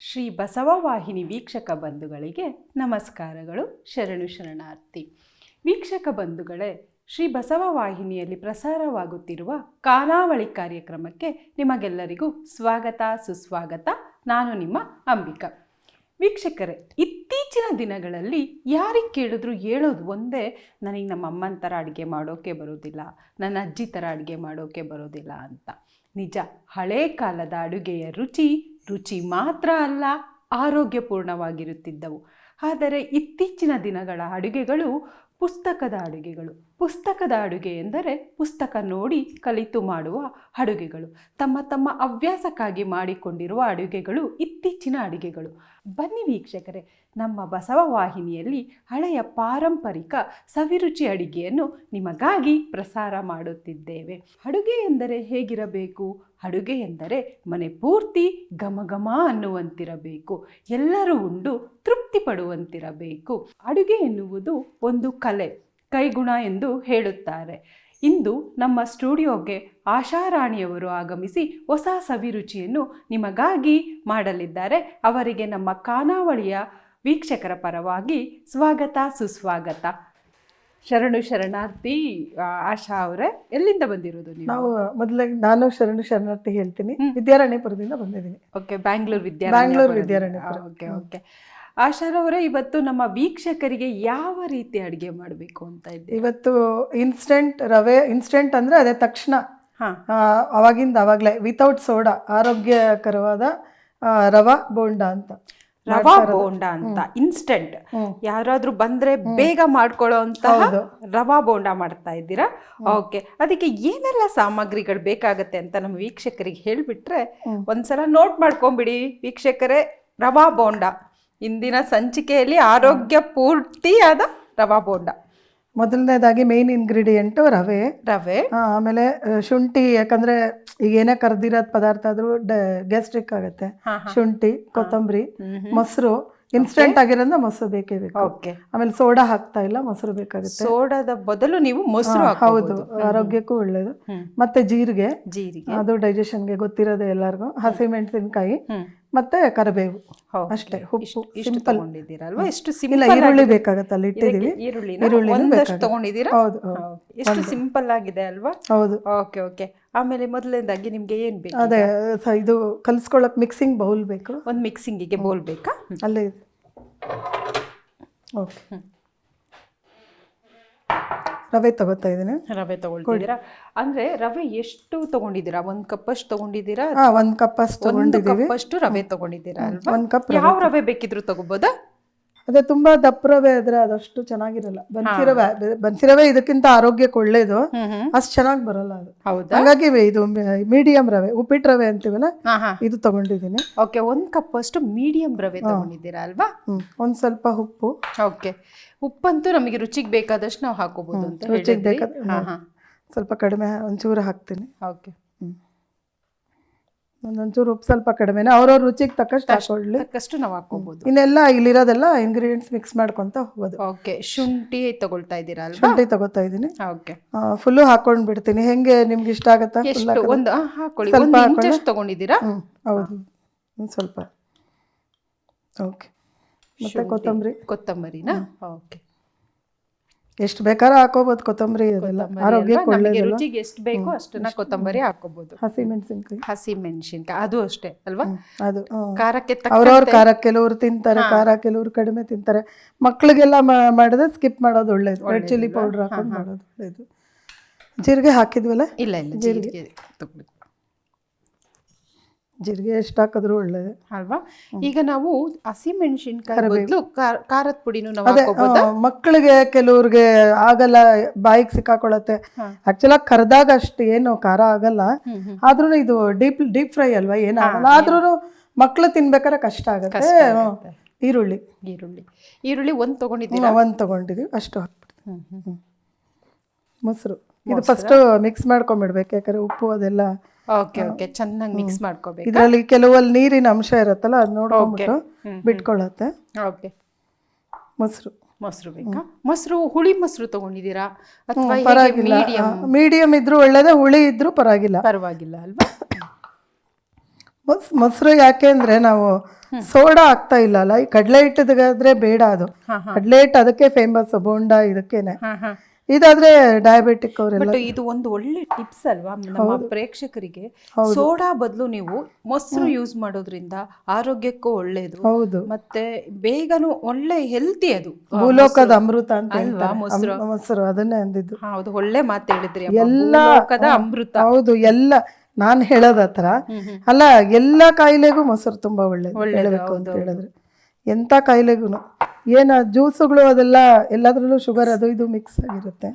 ಶ್ರೀ ಬಸವವಾಹಿನಿ ವೀಕ್ಷಕ ಬಂಧುಗಳಿಗೆ ನಮಸ್ಕಾರಗಳು, ಶರಣು ಶರಣಾರ್ಥಿ. ವೀಕ್ಷಕ ಬಂಧುಗಳೇ, ಶ್ರೀ ಬಸವವಾಹಿನಿಯಲ್ಲಿ ಪ್ರಸಾರವಾಗುತ್ತಿರುವ ಕಾನಾವಳಿ ಕಾರ್ಯಕ್ರಮಕ್ಕೆ ನಿಮಗೆಲ್ಲರಿಗೂ ಸ್ವಾಗತ, ಸುಸ್ವಾಗತ. ನಾನು ನಿಮ್ಮ ಅಂಬಿಕಾ. ವೀಕ್ಷಕರೇ, ಇತ್ತೀಚಿನ ದಿನಗಳಲ್ಲಿ ಯಾರಿಗೆ ಕೇಳಿದ್ರು ಹೇಳೋದು ಒಂದೇ, ನನಗೆ ನಮ್ಮ ಅಮ್ಮನ ಥರ ಅಡುಗೆ ಮಾಡೋಕ್ಕೆ ಬರೋದಿಲ್ಲ, ನನ್ನ ಅಜ್ಜಿ ಥರ ಅಡುಗೆ ಮಾಡೋಕ್ಕೆ ಬರೋದಿಲ್ಲ ಅಂತ. ನಿಜ, ಹಳೆ ಕಾಲದ ಅಡುಗೆಯ ರುಚಿ ರುಚಿ ಮಾತ್ರ ಅಲ್ಲ ಆರೋಗ್ಯಪೂರ್ಣವಾಗಿರುತ್ತಿದ್ದವು. ಆದರೆ ಇತ್ತೀಚಿನ ದಿನಗಳ ಅಡುಗೆಗಳು ಪುಸ್ತಕದ ಅಡುಗೆಗಳು. ಪುಸ್ತಕದ ಅಡುಗೆ ಎಂದರೆ ಪುಸ್ತಕ ನೋಡಿ ಕಲಿತು ಮಾಡುವ ಅಡುಗೆಗಳು. ತಮ್ಮ ತಮ್ಮ ಹವ್ಯಾಸಕ್ಕಾಗಿ ಮಾಡಿಕೊಂಡಿರುವ ಅಡುಗೆಗಳು ಇತ್ತೀಚಿನ ಅಡುಗೆಗಳು. ಬನ್ನಿ ವೀಕ್ಷಕರೇ, ನಮ್ಮ ಬಸವ ವಾಹಿನಿಯಲ್ಲಿ ಹಳೆಯ ಪಾರಂಪರಿಕ ಸವಿರುಚಿ ಅಡುಗೆಯನ್ನು ನಿಮಗಾಗಿ ಪ್ರಸಾರ ಮಾಡುತ್ತಿದ್ದೇವೆ. ಅಡುಗೆ ಎಂದರೆ ಹೇಗಿರಬೇಕು? ಅಡುಗೆ ಎಂದರೆ ಮನೆ ಪೂರ್ತಿ ಘಮ ಘಮ ಅನ್ನುವಂತಿರಬೇಕು. ಎಲ್ಲರೂ ಉಂಡು ತೃಪ್ತಿ ಪಡುವಂತಿರಬೇಕು ಅಡುಗೆ ಎನ್ನುವುದು ಒಂದು ಕಲೆ. ಕೈಗುಣ ಎಂದು ಹೇಳುತ್ತಾರೆ. ಇಂದು ನಮ್ಮ ಸ್ಟುಡಿಯೋಗೆ ಆಶಾರಾಣಿಯವರು ಆಗಮಿಸಿ ಹೊಸ ಸವಿರುಚಿಯನ್ನು ನಿಮಗಾಗಿ ಮಾಡಲಿದ್ದಾರೆ. ಅವರಿಗೆ ನಮ್ಮ ಖಾನಾವಳಿಯ ವೀಕ್ಷಕರ ಪರವಾಗಿ ಸ್ವಾಗತ ಸುಸ್ವಾಗತ. ಶರಣು ಶರಣಾರ್ಥಿ ಆಶಾ ಅವರೇ ಎಲ್ಲಿಂದ ಬಂದಿರೋದು ನೀವು? ನಾವು ಮೊದಲಾಗಿ ನಾನು ಶರಣು ಶರಣಾರ್ಥಿ ಹೇಳ್ತೀನಿ. ವಿದ್ಯಾರಣ್ಯಪುರದಿಂದ ಬಂದಿದ್ದೀನಿ. ಓಕೆ ಬ್ಯಾಂಗ್ಳೂರು ವಿದ್ಯಾ ಬ್ಯಾಂಗ್ಳೂರ್ ವಿದ್ಯಾರಣ್ಯಪುರ. Okay okay. ಆಶಾರವರೇ ಇವತ್ತು ನಮ್ಮ ವೀಕ್ಷಕರಿಗೆ ಯಾವ ರೀತಿ ಅಡುಗೆ ಮಾಡಬೇಕು ಅಂತ ಇದ್ದೆ ಇವತ್ತು ಇನ್ಸ್ಟೆಂಟ್ ರವೆ ಇನ್ಸ್ಟೆಂಟ್ ಅಂದ್ರೆ ಅದೇ ತಕ್ಷಣ. ಹಾಂ. ಅವಾಗಿಂದ ಅವಾಗಲೇ ವಿತೌಟ್ ಸೋಡಾ ಆರೋಗ್ಯಕರವಾದ ರವಾ ಬೋಂಡಾ ಅಂತ. ರವಾ ಬೋಂಡಾ ಅಂತ ಇನ್ಸ್ಟೆಂಟ್. ಯಾರಾದ್ರೂ ಬಂದ್ರೆ ಬೇಗ ಮಾಡ್ಕೊಳ್ಳೋ ಅಂತ ರವಾ ಬೋಂಡ ಮಾಡ್ತಾ ಇದ್ದೀರಾ? ಓಕೆ ಅದಕ್ಕೆ ಏನೆಲ್ಲ ಸಾಮಗ್ರಿಗಳು ಬೇಕಾಗತ್ತೆ ಅಂತ ನಮ್ಮ ವೀಕ್ಷಕರಿಗೆ ಹೇಳ್ಬಿಟ್ರೆ. ಒಂದ್ಸಲ ನೋಟ್ ಮಾಡ್ಕೊಂಬಿಡಿ ವೀಕ್ಷಕರೇ ರವಾ ಬೋಂಡ. ಇಂದಿನ ಸಂಚಿಕೆಯಲ್ಲಿ ಆರೋಗ್ಯ ಪೂರ್ತಿಯಾದ ರವಾ ಬೋಂಡ. ಮೊದಲನೇದಾಗಿ ಮೇನ್ ಇಂಗ್ರೀಡಿಯೆಂಟು ರವೆ. ರವೆ. ಆಮೇಲೆ ಶುಂಠಿ ಯಾಕಂದ್ರೆ ಈಗ ಏನೇ ಕರ್ದಿರೋದ್ ಪದಾರ್ಥ ಆದ್ರೂ ಗ್ಯಾಸ್ಟ್ರಿಕ್ ಆಗುತ್ತೆ. ಶುಂಠಿ ಕೊತ್ತಂಬರಿ ಮೊಸರು ಇನ್ಸ್ಟೆಂಟ್ ಆಗಿರೋದ್ರಿಂದ ಮೊಸರು ಬೇಕೇ ಬೇಕು. ಆಮೇಲೆ ಸೋಡಾ ಹಾಕ್ತಾ ಇಲ್ಲ ಮೊಸರು ಬೇಕಾಗುತ್ತೆ. ಸೋಡಾದ ಬದಲು ನೀವು ಮೊಸರು ಹೌದು. ಆರೋಗ್ಯಕ್ಕೂ ಒಳ್ಳೇದು. ಮತ್ತೆ ಜೀರಿಗೆ. ಜೀರಿಗೆ. ಅದು ಡೈಜೆಷನ್ಗೆ ಗೊತ್ತಿರೋದೇ ಎಲ್ಲರಿಗೂ. ಹಸಿಮೆಣಸಿನಕಾಯಿ ಮತ್ತೆ ಕರಿಬೇವು. ಅಷ್ಟೇ ಉಪ್ಪು ಸಿಂಪಲ್ ತಗೊಂಡಿದ್ದೀರಲ್ವಾ ಎಷ್ಟು ಸಿಂಪಲ್ ಈರುಳ್ಳಿ ಬೇಕಾಗತ್ತೆ ಅಲ್ಲಿ ಇಟ್ಟಿದೀವಿ ಒಂದಷ್ಟು ತಗೊಂಡಿದ್ದೀರಾ? ಹೌದು. ಎಷ್ಟು ಸಿಂಪಲ್ ಆಗಿದೆ ಅಲ್ವಾ? ಹೌದು. ಓಕೆ ಓಕೆ ಆಮೇಲೆ ಮೊದಲನೇದಾಗಿ ನಿಮ್ಗೆ ಏನ್ ಬೇಕು ಅದೇ ಇದು ಕಲ್ಸ್ಕೊಳಕ್ ಮಿಕ್ಸಿಂಗ್ ಬೌಲ್ ಬೇಕು. ಒಂದು ಮಿಕ್ಸಿಂಗಿಗೆ ಬೌಲ್ ಬೇಕಾ? ಅಲ್ಲೇ ಓಕೆ ರವೆ ತಗೋತಾ ಇದ್ದೀನಿ. ರವೆ ತಗೊಳ್ತಿದ್ದೀರಾ? ಅಂದ್ರೆ ರವೆ ಎಷ್ಟು ತಗೊಂಡಿದ್ದೀರಾ? ಒಂದ್ ಕಪ್ ಅಷ್ಟು ತಗೊಂಡಿದ್ದೀರಾ? ಒಂದ್ ಕಪ್ ಅಷ್ಟು ತಗೊಂಡಿದ್ದೀವಿ. ಕಪ್ ಅಷ್ಟು ರವೆ ತಗೊಂಡಿದ್ದೀರಾ ಅಲ್ವಾ? ಒಂದ್ ಕಪ್ ಯಾವ ರವೆ ಬೇಕಿದ್ರು ತಗೋಬೋದಾ? ಅದೇ ತುಂಬಾ ದಪ್ಪ ರವೆ ಆದ್ರೆ ಅದಷ್ಟು ಚೆನ್ನಾಗಿರಲ್ಲ. ಬನ್ಸಿ ರವೆ ಬನ್ಸಿ ರವೆ ಇದಕ್ಕಿಂತ ಆರೋಗ್ಯಕ್ಕೆ ಒಳ್ಳೇದು. ಅಷ್ಟು ಚೆನ್ನಾಗಿ ಬರಲ್ಲ ಅದು. ಹಾಗಾಗಿ ಹಂಗಾಗಿ ಇದು ಮೀಡಿಯಂ ರವೆ ಉಪ್ಪಿಟ್ ರವೆ ಅಂತೀವಲ್ಲ? ಇದು ತಗೊಂಡಿದ್ದೀನಿ. ಓಕೆ ಒಂದ್ ಕಪ್ ಅಷ್ಟು ಮೀಡಿಯಂ ರವೆ ತಗೊಂಡಿದ್ದೀರಾ ಅಲ್ವಾ? ಒಂದ್ ಸ್ವಲ್ಪ ಉಪ್ಪು. ಓಕೆ ಉಪ್ಪಂತೂ ನಮಗೆ ರುಚಿಗೆ ಬೇಕಾದಷ್ಟು ನಾವು ಹಾಕೋಬಹುದು ಅಂತ ರುಚಿಗೆ ಹೇಳಿದ್ರಿ. ಬೇಕಾದ ಹಾ ಹಾ. ಸ್ವಲ್ಪ ಕಡಿಮೆ ಒಂಚೂರು ಹಾಕ್ತೀನಿ. ಓಕೆ. ಒಂದೊಂಚೂರು ಉಪ್ಪು ಸ್ವಲ್ಪ ಕಡಿಮೆನೇ ಅವ್ರವ್ರ ರುಚಿಗೆ ತಕ್ಕಷ್ಟು ಹಾಕೊಳ್ಳಿ. ತಕ್ಕಷ್ಟು ನಾವು ಹಾಕೋಬಹುದು ಇನ್ನೆಲ್ಲ ಇಲ್ಲಿರೋದೆಲ್ಲ ಇಂಗ್ರೀಡಿಯೆಂಟ್ಸ್ ಮಿಕ್ಸ್ ಮಾಡ್ಕೊಂತ ಹೋಗೋದು. ಓಕೆ. ಶುಂಠಿ ತಗೊಳ್ತಾ ಇದ್ದೀರಾ ಶುಂಠಿ ತಗೋತಾ ಇದ್ದೀನಿ. ಓಕೆ. ಫುಲ್ಲು ಹಾಕೊಂಡು ಬಿಡ್ತೀನಿ. ಹೆಂಗೆ ನಿಮ್ಗೆ ಇಷ್ಟ ಆಗುತ್ತಾ? ಒಂದು ಹಾಕೊಳ್ಳಿ. ಸ್ವಲ್ಪ ತಗೊಂಡಿದ್ದೀರಾ? ಹೌದು. ಸ್ವಲ್ಪ. ಓಕೆ. ಮತ್ತೆ ಕೊತ್ತಂಬರಿ. ಕೊತ್ತಂಬರಿನಾ? ಓಕೆ. ಎಷ್ಟು ಬೇಕಾದ್ರೂ ಹಾಕೋಬಹುದು ಕೊತ್ತಂಬರಿ ಅದೆಲ್ಲ. ಆರೋಗ್ಯಕ್ಕೆ ನಮಗೆ ರುಚಿಗೆ ಎಷ್ಟು ಬೇಕೋ ಅಷ್ಟನ್ನ ಕೊತ್ತಂಬರಿ ಹಾಕೋಬಹುದು ಹಸಿ ಮೆಣಸಿನಕಾಯಿ ಹಸಿ ಮೆಣಸಿನ್ಕಾಯಿ ಅದು ಅಷ್ಟೇ ಅಲ್ವಾ? ಅದು. ಖಾರಕ್ಕೆ ಅವ್ರವ್ರ ತಕ್ಕ ಖಾರ ಕೆಲವ್ರು ತಿಂತಾರೆ ಖಾರ ಕೆಲವ್ರು ಕಡಿಮೆ ತಿಂತಾರೆ. ಮಕ್ಳಿಗೆಲ್ಲ ಮಾ- ಮಾಡಿದ್ರೆ ಸ್ಕಿಪ್ ಮಾಡೋದು ಒಳ್ಳೇದು. ರೆಡ್ ಚಿಲ್ಲಿ ಪೌಡರ್ ಹಾಕೊಂಡು ಮಾಡೋದು ಒಳ್ಳೇದು. ಜೀರಿಗೆ ಹಾಕಿದ್ವಲ್ಲ? ಇಲ್ಲ ಇಲ್ಲ ಜೀರಿಗೆ. ತಗೊಳ್ಳಿ ಜೀರಿಗೆ ಎಷ್ಟು ಹಾಕಿದ್ರು ಒಳ್ಳೇದು. ಅಲ್ವಾ? ಈಗ ನಾವು ಹಸಿ ಮೆಣಸಿನ್ಕಾಯಿ ಬದಲು ಖಾರದ ಪುಡಿನೂ ನಾವು ಮಕ್ಳಿಗೆ ಕೆಲವ್ರಿಗೆ ಆಗಲ್ಲ ಬಾಯಿಗೆ ಸಿಕ್ಕಾಕೊಳತ್ತೆ. ಆಕ್ಚುಲಾಗಿ ಕರ್ದಾಗ ಅಷ್ಟು ಏನು ಖಾರ ಆಗಲ್ಲ. ಆದ್ರೂ ಇದು ಡೀಪ್ ಡೀಪ್ ಫ್ರೈ ಅಲ್ವಾ ಏನಾಗಲ್ಲ ಆದ್ರೂ ಮಕ್ಳು ತಿನ್ಬೇಕಾದ್ರೆ ಕಷ್ಟ ಆಗುತ್ತೆ. ಈರುಳ್ಳಿ. ಈರುಳ್ಳಿ. ಈರುಳ್ಳಿ ಒಂದ್ ನಾವು ಒಂದ್ ತಗೊಂಡಿದ್ದೀವಿ ಅಷ್ಟು ಹಾಕ್ಬಿಡ್ತೀವಿ ಮೊಸರು. ಇದು ಫಸ್ಟ್ ಮಿಕ್ಸ್ ಮಾಡ್ಕೊಂಡ್ಬಿಡ್ಬೇಕು. ಯಾಕಂದ್ರೆ ಉಪ್ಪು ಅದೆಲ್ಲ ಓಕೆ ಓಕೆ. ಚೆನ್ನಾಗಿ ಮಿಕ್ಸ್ ಮಾಡ್ಕೋಬೇಕು? ಇದರಲ್ಲಿ ಕೆಲವಲ್ಲಿ ನೀರಿನ ಅಂಶ ಇರುತ್ತಲ್ಲ ಅದು ನೋಡ್ಕೊಂಡ್ಬಿಟ್ಟು ಬಿಟ್ಕೊಳ್ಳುತ್ತೆ. ಓಕೆ. ಮೊಸರು. ಮೊಸರು ಬೇಕಾ? ಮೊಸರು ಹುಳಿ ಮೊಸರು ತಗೊಂಡಿದ್ದೀರಾ? ಅಥವಾ ಪರವಾಗಿಲ್ಲ. ಮೀಡಿಯಂ ಇದ್ರೂ ಒಳ್ಳೇದೇ ಹುಳಿ ಇದ್ರೂ ಪರವಾಗಿಲ್ಲ. ಪರವಾಗಿಲ್ಲ ಅಲ್ವಾ? ಮೊಸ್- ಮೊಸರು ಯಾಕೆ ಅಂದ್ರೆ ನಾವು ಸೋಡಾ ಆಗ್ತಾ ಇಲ್ಲ ಅಲ್ಲ? ಈ ಕಡಲೆ ಹಿಟ್ಟದಾದ್ರೆ ಬೇಡ ಅದು. ಕಡಲೆ ಹಿಟ್ಟು ಅದಕ್ಕೆ ಫೇಮಸ್ ಬೋಂಡಾ ಇದಕ್ಕೇನೆ. ಇದಾದ್ರೆ ಡಯಾಬೆಟಿಕ್ ಅವರೆಲ್ಲ ಬಟ್ ಇದು ಒಂದು ಒಳ್ಳೆ ಟಿಪ್ಸ್ ಅಲ್ವಾ? ನಮ್ಮ ಪ್ರೇಕ್ಷಕರಿಗೆ. ಸೋಡಾ ಬದಲು ನೀವು ಮೊಸರು ಯೂಸ್ ಮಾಡೋದ್ರಿಂದ ಆರೋಗ್ಯಕ್ಕೂ ಒಳ್ಳೇದು. ಹೌದು. ಮತ್ತೆ ಬೇಗನು ಒಳ್ಳೆ ಹೆಲ್ತಿ ಅದು. ಭೂಲೋಕದ ಅಮೃತ ಅಂತ ಅಲ್ವಾ ಮೊಸರು? ಮೊಸರು ಅದನ್ನೇ ಅಂದಿದ್ದು. ಹೌದು ಒಳ್ಳೆ ಮಾತು ಹೇಳಿದ್ರಿ. ಎಲ್ಲ ಅಮೃತ. ಹೌದು ಎಲ್ಲ ನಾನು ಹೇಳೋದ ಹತ್ರ. ಅಲ್ಲ ಎಲ್ಲ ಕಾಯಿಲೆಗೂ ಮೊಸರು ತುಂಬಾ ಒಳ್ಳೇದು. ಒಳ್ಳೆ ಹೇಳಬೇಕು ಅಂತ ಹೇಳಿದ್ರೆ. ಎಂತ ಕಾಯಿಲೆಗೂ ಏನ ಜ್ಯೂಸುಗಳು ಅದೆಲ್ಲ ಎಲ್ಲದ್ರಲ್ಲೂ ಶುಗರ್ ಅದು ಇದು ಮಿಕ್ಸ್ ಆಗಿರುತ್ತೆ.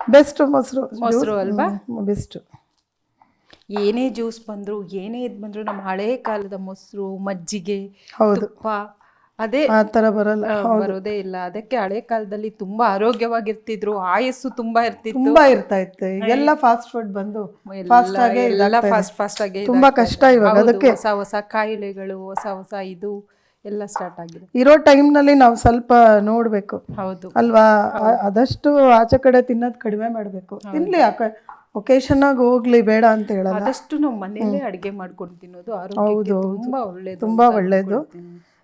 ಬೆಸ್ಟ್ ಮೊಸರು ಮೊಸರು ಅಲ್ವಾ? ಬೆಸ್ಟ್ ಏನೇ ಜ್ಯೂಸ್ ಬಂದ್ರು ಏನೇ ಇದ್ ಬಂದ್ರು ನಮ್ಮ ಹಳೆ ಕಾಲದ ಮೊಸರು ಮಜ್ಜಿಗೆ ಹೌದು. ಅದೇ ಆ ತರ ಬರಲ್ಲ. ಬರೋದೇ ಇಲ್ಲ. ಅದಕ್ಕೆ ಹಳೆ ಕಾಲದಲ್ಲಿ ತುಂಬಾ ಆರೋಗ್ಯವಾಗಿರ್ತಿದ್ರು ಆಯಸ್ಸು ತುಂಬಾ ಇರ್ತಿತ್ತು. ತುಂಬಾ ಇರ್ತಾ ಇತ್ತು ಎಲ್ಲ ಫಾಸ್ಟ್ ಫುಡ್ ಬಂದು ಫಾಸ್ಟ್ ಆಗಿ ಎಲ್ಲ ಫಾಸ್ಟ್ ಫಾಸ್ಟ್ ಆಗಿ ತುಂಬಾ ಕಷ್ಟ ಇವಾಗ. ಅದಕ್ಕೆ ಹೊಸ ಹೊಸ ಕಾಯಿಲೆಗಳು ಹೊಸ ಹೊಸ ಇದು. ಎಲ್ಲ ಸ್ಟಾರ್ಟ್ ಆಗಿದೆ. ಇರೋ ಟೈಮ್ನಲ್ಲಿ ನಲ್ಲಿ ನಾವು ಸ್ವಲ್ಪ ನೋಡ್ಬೇಕು. ಹೌದು. ಅಲ್ವಾ? ಆ- ಆದಷ್ಟು ಆಚೆ ಕಡೆ ತಿನ್ನೋದ್ ಕಡಿಮೆ ಮಾಡ್ಬೇಕು. ತಿನ್ಲಿ ಒಕೇಶನ್ ಆಗಿ ಹೋಗ್ಲಿ ಬೇಡ ಅಂತ ಹೇಳಲ್ಲ. ಆದಷ್ಟು ನಾವು ಮನೆಯಲ್ಲೇ ಅಡಿಗೆ ಮಾಡ್ಕೊಂಡು ತಿನ್ನೋದು ಆರೋಗ್ಯಕ್ಕೆ ತುಂಬಾ ಒಳ್ಳೇದು ತುಂಬಾ ಒಳ್ಳೇದು.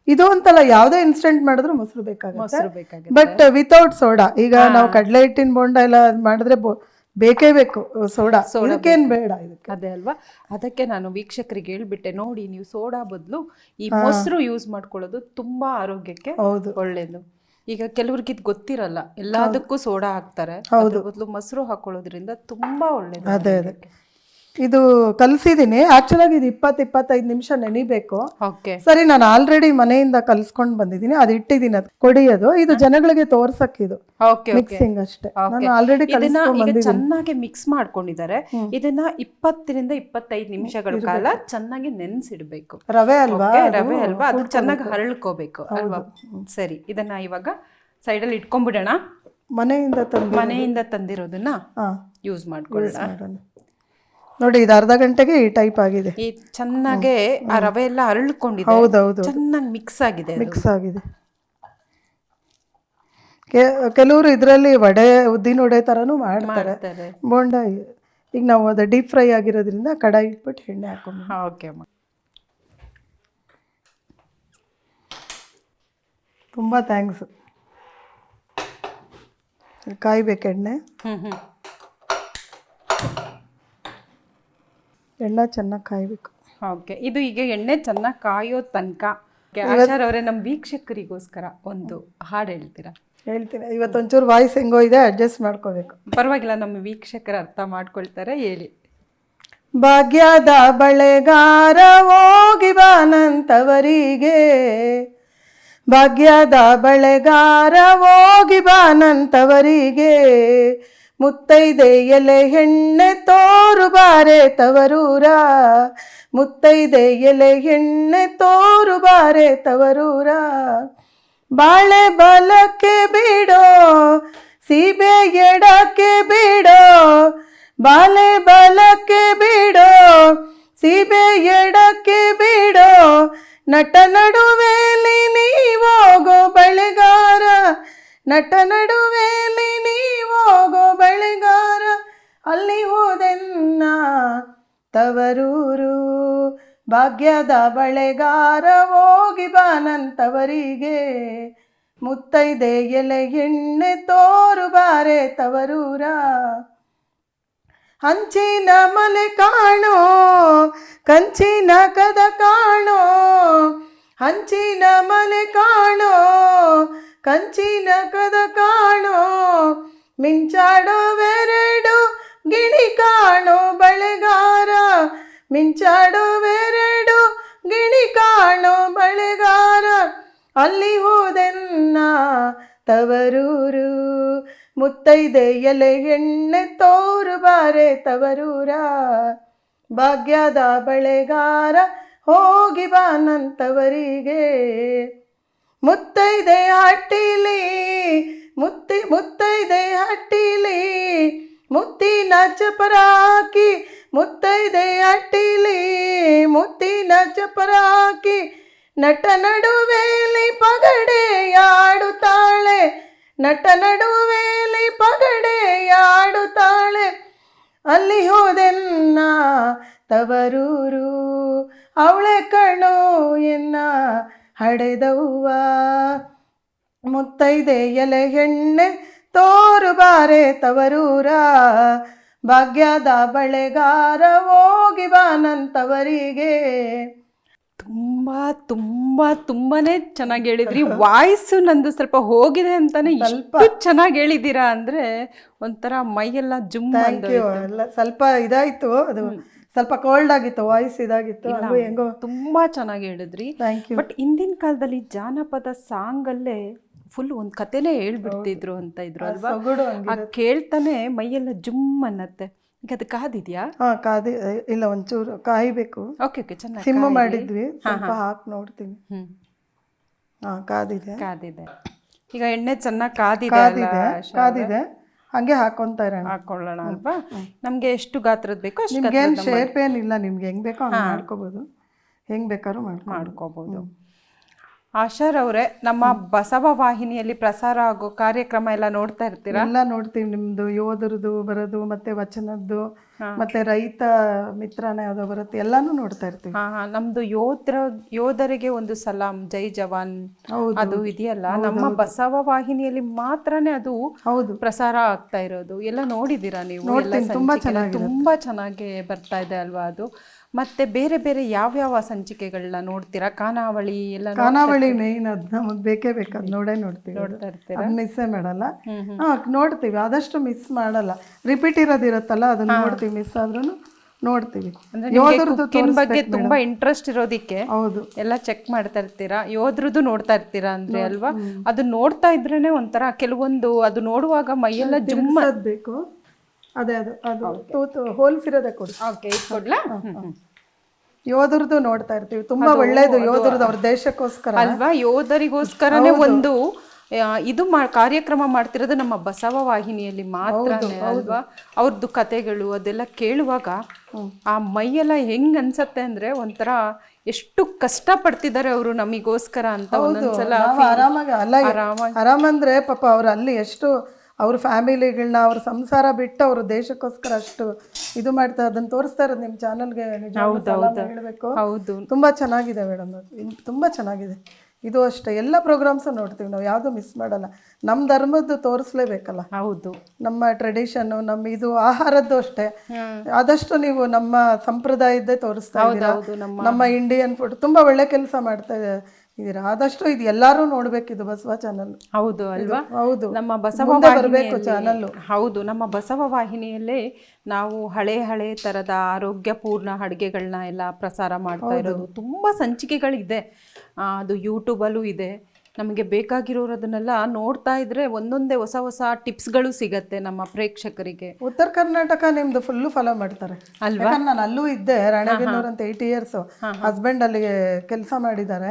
ಇದು ಅಂತಲ್ಲ ಯಾವ್ದೇ ಇನ್ಸ್ಟೆಂಟ್ ಮಾಡಿದ್ರು ಮೊಸರು ಬೇಕಾಗುತ್ತೆ. ಮೊಸರು ಬೇಕಾಗುತ್ತೆ. ಬಟ್ ವಿತೌಟ್ ಸೋಡಾ ಈಗ ನಾವು ಕಡಲೆ ಹಿಟ್ಟಿನ ಬೋಂಡ ಎಲ್ಲ ಅದ್ ಮಾಡಿದ್ರೆ ಬೊ- ಬೇಕೇ ಬೇಕು ಸೋಡಾ. ಸೋಡಕ್ಕೇನು ಬೇಡ ಇದಕ್ಕೆ. ಅದೇ ಅಲ್ವಾ? ಅದಕ್ಕೆ ನಾನು ವೀಕ್ಷಕರಿಗೆ ಹೇಳ್ಬಿಟ್ಟೆ ನೋಡಿ ನೀವು ಸೋಡಾ ಬದಲು ಈ ಮೊಸರು ಯೂಸ್ ಮಾಡ್ಕೊಳ್ಳೋದು ತುಂಬಾ ಆರೋಗ್ಯಕ್ಕೆ ಹೌದು. ಒಳ್ಳೇದು. ಈಗ ಕೆಲವ್ರಿಗೆ ಇದು ಗೊತ್ತಿರಲ್ಲ ಎಲ್ಲದಕ್ಕೂ ಸೋಡಾ ಹಾಕ್ತಾರೆ. ಬದಲು ಮೊಸರು ಹಾಕೊಳ್ಳೋದ್ರಿಂದ ತುಂಬಾ ಒಳ್ಳೇದು ಅದೇ ಅದೇ. ಇದು ಕಲ್ಸಿದೀನಿ. ಆಕ್ಚುಲ್ ಆಗಿ ಇದು ಇಪ್ಪತ್ತು ಇಪ್ಪತ್ತೈದು ನಿಮಿಷ ನೆನಿಬೇಕು. ಓಕೆ ಸರಿ ನಾನು ಆಲ್ರೆಡಿ ಮನೆಯಿಂದ ಕಲ್ಸ್ಕೊಂಡ್ ಬಂದಿದ್ದೀನಿ ಅದು ಇಟ್ಟಿದ್ದೀನಿ ಅದು ಕೊಡಿಯೋದು. ಇದು ಜನಗಳಿಗೆ ತೋರ್ಸಕ್ ಇದು. ಓಕೆ ಮಿಕ್ಸಿಂಗ್ ಅಷ್ಟೇ. ನಾನು ಆಲ್ರೆಡಿ ಇದನ್ನ ಈಗ ಚೆನ್ನಾಗಿ ಮಿಕ್ಸ್ ಮಾಡ್ಕೊಂಡಿದ್ದಾರೆ. ಇದನ್ನ ಇಪ್ಪತ್ತರಿಂದ ಇಪ್ಪತ್ತೈದು ನಿಮಿಷಗಳ ಕಾಲ ಚೆನ್ನಾಗಿ ನೆನ್ಸಿಡ್ಬೇಕು. ರವೆ ಅಲ್ವಾ? ರವೆ ಅಲ್ವಾ? ಅದು ಚೆನ್ನಾಗಿ ಹರಳ್ಕೋಬೇಕು ಅಲ್ವಾ? ಸರಿ ಇದನ್ನ ಇವಾಗ ಸೈಡಲ್ಲಿ ಇಟ್ಕೊಂಡ್ಬಿಡೋಣ. ಮನೆಯಿಂದ ತಂದು ಮನೆಯಿಂದ ತಂದಿರೋದನ್ನ ಯೂಸ್ ಮಾಡ್ಕೊಳ್ಳೋಣ. ನೋಡಿ ಇದು ಅರ್ಧ ಗಂಟೆಗೆ ಈ ಟೈಪ್ ಆಗಿದೆ. ಈ ಚೆನ್ನಾಗೆ ಆ ರವೆ ಎಲ್ಲ ಅರಳ್ಕೊಂಡಿದೆ. ಹೌದೌದು. ಚೆನ್ನಾಗಿ ಮಿಕ್ಸ್ ಆಗಿದೆ ಮಿಕ್ಸ್ ಆಗಿದೆ. ಕೆಲವರು ಇದರಲ್ಲಿ ವಡೆ ಉದ್ದಿನ ವಡೆ ಥರನೂ ಮಾಡ್ತಾರೆ. ಬೋಂಡ ಈಗ ನಾವು ಅದು ಡೀಪ್ ಫ್ರೈ ಆಗಿರೋದ್ರಿಂದ ಕಡಾಯಿ ಇಟ್ಬಿಟ್ಟು ಎಣ್ಣೆ ಹಾಕೊಂಡು ಓಕೆ ಅಮ್ಮ. ತುಂಬ ಥ್ಯಾಂಕ್ಸ್ ಕಾಯ್ಬೇಕು ಎಣ್ಣೆ. ಹ್ಞೂ ಹ್ಮ್. ಎಣ್ಣೆ ಚೆನ್ನಾಗಿ ಕಾಯಬೇಕು. ಓಕೆ ಇದು ಈಗ ಎಣ್ಣೆ ಚೆನ್ನಾಗಿ ಕಾಯೋ ತನಕ. ಆಚಾರ್ ಅವರೇ ನಮ್ಮ ವೀಕ್ಷಕರಿಗೋಸ್ಕರ ಒಂದು ಹಾಡು ಹೇಳ್ತೀರಾ? ಹೇಳ್ತೀನಿ ಇವತ್ತೊಂಚೂರು ವಾಯ್ಸ್ ಹೆಂಗೋ ಇದೆ ಅಡ್ಜಸ್ಟ್ ಮಾಡ್ಕೋಬೇಕು. ಪರವಾಗಿಲ್ಲ ನಮ್ಮ ವೀಕ್ಷಕರು ಅರ್ಥ ಮಾಡ್ಕೊಳ್ತಾರೆ ಹೇಳಿ. ಭಾಗ್ಯದ ಬಳೆಗಾರ ಹೋಗಿ ಬಾನಂತವರಿಗೆ ಭಾಗ್ಯದ ಬಳೆಗಾರ ಹೋಗಿ ಬಾನಂತವರಿಗೆ ಮುತ್ತೈದೆ ಎಲೆ ಹೆಣ್ಣೆ ತೋರು ಬಾರೆ ತವರೂರ. ಮುತ್ತೈದೆ ಎಲೆ ಹೆಣ್ಣೆ ತೋರು ಬಾರೆ ತವರೂರ. ಬಾಳೆ ಬಲಕ್ಕೆ ಬಿಡೋ, ಸೀಬೆ ಎಡಕ್ಕೆ ಬಿಡೋ. ಬಾಳೆ ಬಲಕ್ಕೆ ಬಿಡೋ, ಸೀಬೆ ಎಡಕ್ಕೆ ಬಿಡೋ. ನಟ ನಡುವೆಲಿ ನೀವೋಗೋ ಬಳೆಗಾರ ನಟ ನಡುವೆಲಿ ನೀವೋಗೋ ಬಳೆಗಾರ, ಅಲ್ಲಿ ಹೋದೆನ್ನ ತವರೂರು. ಭಾಗ್ಯದ ಬಳೆಗಾರ ಹೋಗಿ ಬಾನಂತವರಿಗೆ ಮುತ್ತೈದೆ ಎಲೆ ಎಣ್ಣೆ ತೋರು ಬಾರೆ ತವರೂರ. ಹಂಚಿನ ಮಲೆ ಕಾಣೋ, ಕಂಚಿನ ಕದ ಕಾಣೋ ಹಂಚಿನ ಮಲೆ ಕಾಣೋ ಕಂಚಿನ ಕದ ಕಾಣೋ ಮಿಂಚಾಡೋವೆರಡು ಗಿಣಿ ಕಾಣೋ ಬಳೆಗಾರ. ಮಿಂಚಾಡೋವೆರಡು ಗಿಣಿ ಕಾಣೋ ಬಳೆಗಾರ. ಅಲ್ಲಿ ಹೋದೆನ್ನ ತವರೂರು, ಮುತ್ತೈದೆ ಎಲೆ ಎಣ್ಣೆ ತೋರು ಬಾರೆ ತವರೂರ. ಭಾಗ್ಯದ ಬಳೆಗಾರ ಹೋಗಿ ಬಾನಂತವರಿಗೆ ಮುತ್ತೈದೆ ಹಟ್ಟಿಲಿ, ಮುತ್ತಿ ಮುತ್ತೈದೆ ಹಟ್ಟಿಲಿ ಮುತ್ತಿ ಚಪರ ಹಾಕಿ ಮುತ್ತೈದೆ ಹಟ್ಟಿಲಿ ಮುತ್ತಿ ಚಪರ ಹಾಕಿ ನಟ ನಡುವೆಲಿ ಪಗಡೆಯಾಡುತ್ತಾಳೆ ನಟ ನಡುವೆಲಿ ಪಗಡೆಯಾಡುತ್ತಾಳೆ ಅಲ್ಲಿ ಹೋದೆನ್ನ ತವರೂರು, ಅವಳೆ ಕಣೋ ಎನ್ನ ಹಡೆದವ್ವ. ಮುತ್ತೈದೆ ಎಲೆ ಹೆಣ್ಣೆ ತೋರು ಬಾರೆ ತವರೂರ. ಭಾಗ್ಯದ ಬಳೆಗಾರ ಹೋಗಿ ಬಾನಂತವರಿಗೆ ತುಂಬ ತುಂಬಾ ತುಂಬಾನೇ ಚೆನ್ನಾಗಿ ಹೇಳಿದ್ರಿ. ವಾಯ್ಸು ನಂದು ಸ್ವಲ್ಪ ಹೋಗಿದೆ ಅಂತಾನೆ ಸ್ವಲ್ಪ. ಚೆನ್ನಾಗಿ ಹೇಳಿದ್ದೀರಾ ಅಂದ್ರೆ ಒಂಥರ ಮೈಯೆಲ್ಲ ಜುಮ್ ಸ್ವಲ್ಪ ಇದಾಯಿತು ಅದು. ಸ್ವಲ್ಪ ಕೋಲ್ಡ್ ಆಗಿತ್ತು ವಾಯ್ಸ್ ಇದಾಗಿತ್ತು ಹೆಂಗೋ. ತುಂಬಾ ಚೆನ್ನಾಗಿ ಹೇಳಿದ್ರಿ. ಬಟ್ ಹಿಂದಿನ ಕಾಲದಲ್ಲಿ ಜಾನಪದ ಸಾಂಗ್ ಅಲ್ಲೇ ಫುಲ್ ಒಂದ್ ಕತೆನೇ ಹೇಳ್ಬಿಡ್ತಿದ್ರು ಅಂತ ಇದ್ರು ಅಲ್ವಾ? ಕೇಳ್ತಾನೆ ಮೈಯೆಲ್ಲ ಜುಮ್ ಅನ್ನತ್ತೆ. ಈಗ ಅದು ಕಾದಿದ್ಯಾ? ಹಾ ಕಾದಿ ಇಲ್ಲ ಒಂಚೂರು ಕಾಯ್ಬೇಕು. ಓಕೆ ಓಕೆ ಚೆನ್ನಾಗಿ ಸಿಮ್ ಮಾಡಿದ್ವಿ. ಸ್ವಲ್ಪ ಹಾಕಿ ನೋಡ್ತೀನಿ. ಹ್ಮ್. ಹಾ ಕಾದಿದೆ. ಕಾದಿದೆ. ಈಗ ಎಣ್ಣೆ ಚೆನ್ನಾಗಿ ಕಾದಿದೆ ಕಾದಿದೆ ಕಾದಿದೆ. ಹಂಗೆ ಹಾಕೊಂತ ಇರೋಣ. ಹಾಕೊಳ್ಳೋಣ ಅಲ್ವಾ? ನಮ್ಗೆ ಎಷ್ಟು ಗಾತ್ರದ ಬೇಕೋ ಅಷ್ಟು ಏನು ಶೇಪ್ ಏನಿಲ್ಲ ನಿಮ್ಗೆ ಹೆಂಗ್ ಬೇಕೋ ಹಂಗೆ ಮಾಡ್ಕೋಬಹುದು ಹೆಂಗ್ ಬೇಕಾದ್ರೂ ಮಾಡ್ಕೋಬಹುದು ಆಶಾರ್ ಆಶಾರವ್ರೆ ನಮ್ಮ ಬಸವ ವಾಹಿನಿಯಲ್ಲಿ ಪ್ರಸಾರ ಆಗೋ ಕಾರ್ಯಕ್ರಮ ಎಲ್ಲ ನೋಡ್ತಾ ಇರ್ತೀರಾ? ಎಲ್ಲ ನೋಡ್ತೀವಿ ನಿಮ್ದು ಯೋಧರದು ಬರೋದು ಮತ್ತೆ ವಚನದ್ದು. ಮತ್ತೆ ರೈತ ಮಿತ್ರನ ಯಾವ್ದೋ ಬರುತ್ತೆ ಎಲ್ಲಾನು ನೋಡ್ತಾ ಇರ್ತೀವಿ. ನಮ್ದು ಯೋಧರ ಯೋಧರಿಗೆ ಒಂದು ಸಲಾಂ ಜೈ ಜವಾನ್. ಅದು ಇದೆಯಲ್ಲ? ನಮ್ಮ ಬಸವ ವಾಹಿನಿಯಲ್ಲಿ ಮಾತ್ರನೇ ಅದು ಹೌದು. ಪ್ರಸಾರ ಆಗ್ತಾ ಇರೋದು. ಎಲ್ಲ ನೋಡಿದೀರಾ ನೀವು? ತುಂಬಾ ಚೆನ್ನಾಗಿ ತುಂಬಾ ಚೆನ್ನಾಗಿ ಬರ್ತಾ ಇದೆ ಅಲ್ವಾ ಅದು? ಮತ್ತೆ ಬೇರೆ ಬೇರೆ ಯಾವ್ಯಾವ ಸಂಚಿಕೆಗಳನ್ನ ನೋಡ್ತೀರಾ? ಖಾನಾವಳಿ ಎಲ್ಲ ಕಾನಾವಳಿ ಖಾನಾವಳಿ ಮೇನ್ ಅದ್ ನಮಗ್ ಬೇಕೇ ಬೇಕು ಅದ್ ನೋಡೇ ನೋಡ್ತೀವಿ. ನೋಡ್ತಾ ಇರ್ತೀರಾ? ಅದ್ ಮಿಸ್ಸೇ ಮಾಡಲ್ಲ. ಹಾ ನೋಡ್ತೀವಿ. ಆದಷ್ಟು ಮಿಸ್ ಮಾಡಲ್ಲ. ರಿಪೀಟ್ ಇರೋದಿರತ್ತಲ್ಲ ಅದನ್ನ ನೋಡ್ತೀವಿ. ಮಿಸ್ ಆದ್ರೂ ನೋಡ್ತೀವಿ. ಯೋಧರದ್ದು ಬಗ್ಗೆ ತುಂಬಾ ಇಂಟ್ರೆಸ್ಟ್ ಇರೋದಿಕ್ಕೆ ಹೌದು. ಎಲ್ಲ ಚೆಕ್ ಮಾಡ್ತಾ ಇರ್ತೀರಾ? ಯೋದ್ರದ್ದು ನೋಡ್ತಾ ಇರ್ತೀರಾ ಅಂದ್ರೆ ಅಲ್ವಾ? ಅದು ನೋಡ್ತಾ ಇದ್ರೇನೆ ಒಂಥರ ಕೆಲವೊಂದು ಅದು ನೋಡುವಾಗ ಮೈಯೆಲ್ಲ ಜುಮ್ಮ. ಬೇಕು. ಅದೇ ಅದು ಅದು ತೂತು ಕೊಡಿ. ಓಕೆ ಕೊಡ್ಲಾ? ಯೋಧರದ್ದು ನೋಡ್ತಾ ಇರ್ತೀವಿ. ತುಂಬಾ ಒಳ್ಳೇದು ಯೋಧರದ್ದು ಅವ್ರ ದೇಶಕ್ಕೋಸ್ಕರ. ಅಲ್ವಾ? ಯೋಧರಿಗೋಸ್ಕರನೇ ಒಂದು ಇದು ಮಾ ಕಾರ್ಯಕ್ರಮ ಮಾಡ್ತಿರೋದು ನಮ್ಮ ಬಸವ ವಾಹಿನಿಯಲ್ಲಿ ಮಾತ್ರ ಅಲ್ವಾ? ಅವ್ರದ್ದು ಕತೆಗಳು ಅದೆಲ್ಲ ಕೇಳುವಾಗ ಆ ಮೈಯೆಲ್ಲ ಹೆಂಗ್ ಅನ್ಸತ್ತೆ ಅಂದ್ರೆ ಒಂಥರ ಎಷ್ಟು ಕಷ್ಟ ಪಡ್ತಿದ್ದಾರೆ ಅವರು ನಮಿಗೋಸ್ಕರ ಅಂತ ಒಂದೊಂದ್ಸಲ ಆರಾಮಾಗಿ ಅಲ್ಲ ಆರಾಮ ಆರಾಮಂದ್ರೆ ಪಾಪ ಅವ್ರು ಅಲ್ಲಿ ಎಷ್ಟು ಅವ್ರ ಫ್ಯಾಮಿಲಿಗಳನ್ನ ಅವ್ರ ಸಂಸಾರ ಬಿಟ್ಟು ಅವ್ರ ದೇಶಕ್ಕೋಸ್ಕರ ಅಷ್ಟು ಇದು ಮಾಡ್ತಾ ಅದನ್ನ ತೋರಿಸ್ತಾ ಇರೋದು ನಿಮ್ಮ ಚಾನಲ್ಗೆ. ಹೇಳಬೇಕು. ಹೌದು. ತುಂಬಾ ಚೆನ್ನಾಗಿದೆ ಮೇಡಮ್ ತುಂಬಾ ಚೆನ್ನಾಗಿದೆ. ಇದು ಅಷ್ಟೇ. ಎಲ್ಲ ಪ್ರೋಗ್ರಾಮ್ಸ್ ನೋಡ್ತೀವಿ ನಾವು. ಯಾವುದು ಮಿಸ್ ಮಾಡಲ್ಲ. ನಮ್ಮ ಧರ್ಮದ್ದು ತೋರಿಸ್ಲೇಬೇಕಲ್ಲ. ಹೌದು. ನಮ್ಮ ಟ್ರೆಡಿಷನ್ ನಮ್ಮ ಇದು ಆಹಾರದ್ದು ಅಷ್ಟೇ. ಆದಷ್ಟು ನೀವು ನಮ್ಮ ಸಂಪ್ರದಾಯದ್ದೇ ತೋರಿಸ್ತಾ ಇದ್ದೀರಾ. ನಮ್ಮ ಇಂಡಿಯನ್ ಫುಡ್ ತುಂಬಾ ಒಳ್ಳೆ ಕೆಲಸ ಮಾಡ್ತಾ ಇದ್ದೀರಾ? ಆದಷ್ಟು ಇದು ಎಲ್ಲರೂ ಇದು ಬಸವ ಚಾನಲ್ ಹೌದು ಅಲ್ವಾ? ಹೌದು. ನಮ್ಮ ಬಸವ ಬರಬೇಕು ಚಾನಲ್ ಹೌದು ನಮ್ಮ ಬಸವ ವಾಹಿನಿಯಲ್ಲೇ ನಾವು ಹಳೆ ಹಳೆ ತರದ ಆರೋಗ್ಯಪೂರ್ಣ ಅಡುಗೆಗಳನ್ನ ಎಲ್ಲ ಪ್ರಸಾರ ಮಾಡ್ತಾ ಇರೋದು. ತುಂಬಾ ಸಂಚಿಕೆಗಳಿದೆ. ಅದು ಯೂಟ್ಯೂಬಲ್ಲೂ ಇದೆ. ನಮಗೆ ಬೇಕಾಗಿರೋದನ್ನೆಲ್ಲ ನೋಡ್ತಾ ಇದ್ರೆ ಒಂದೊಂದೇ ಹೊಸ ಹೊಸ ಟಿಪ್ಸ್ಗಳು ಸಿಗತ್ತೆ ನಮ್ಮ ಪ್ರೇಕ್ಷಕರಿಗೆ. ಉತ್ತರ ಕರ್ನಾಟಕ ನಿಮ್ದು ಫುಲ್ ಫಾಲೋ ಮಾಡ್ತಾರೆ. ಅಲ್ವಾ? ನಾನು ಅಲ್ಲೂ ಇದ್ದೆ ರಾಣೆಬೆನ್ನೂರ್ ಅಂತ ಏಟ್ ಇಯರ್ಸ್ ಹಸ್ಬೆಂಡ್ ಅಲ್ಲಿಗೆ ಕೆಲಸ ಮಾಡಿದ್ದಾರೆ.